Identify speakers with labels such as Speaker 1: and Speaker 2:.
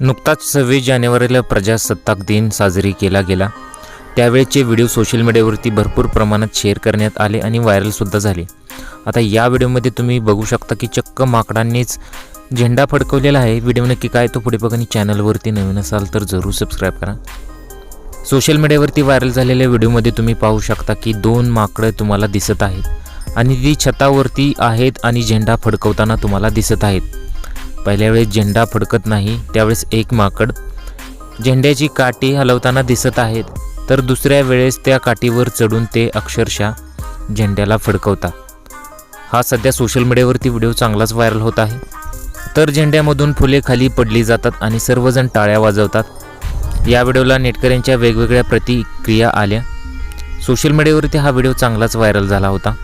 Speaker 1: नुकताच सव्वीस जानेवारीला प्रजासत्ताक दिन साजरी केला गेला. त्यावेळेचे व्हिडिओ सोशल मीडियावरती भरपूर प्रमाणात शेअर करण्यात आले आणि व्हायरलसुद्धा झाले. आता या व्हिडिओमध्ये तुम्ही बघू शकता की चक्क माकडांनीच झेंडा फडकवलेला आहे. व्हिडिओ नक्की काय तो पुढे बघा आणि चॅनलवरती नवीन असाल तर जरूर सबस्क्राईब करा. सोशल मीडियावरती व्हायरल झालेल्या व्हिडिओमध्ये तुम्ही पाहू शकता की दोन माकडं तुम्हाला दिसत आहेत आणि ती छतावरती आहेत आणि झेंडा फडकवताना तुम्हाला दिसत आहेत. पहिल्या वेळेस झेंडा फडकत नाही त्यावेळेस एक माकड. झेंड्याची काठी हलवताना दिसत आहेत तर दुसऱ्या वेळेस त्या काठीवर चढून ते अक्षरशः झेंड्याला फडकवतात. हा सध्या सोशल मीडियावरती व्हिडिओ चांगलाच व्हायरल होत आहे. तर झेंड्यामधून फुले खाली पडली जातात आणि सर्वजण टाळ्या वाजवतात. या व्हिडिओला नेटकऱ्यांच्या वेगवेगळ्या प्रतिक्रिया आल्या. सोशल मीडियावरती हा व्हिडिओ चांगलाच व्हायरल झाला होता.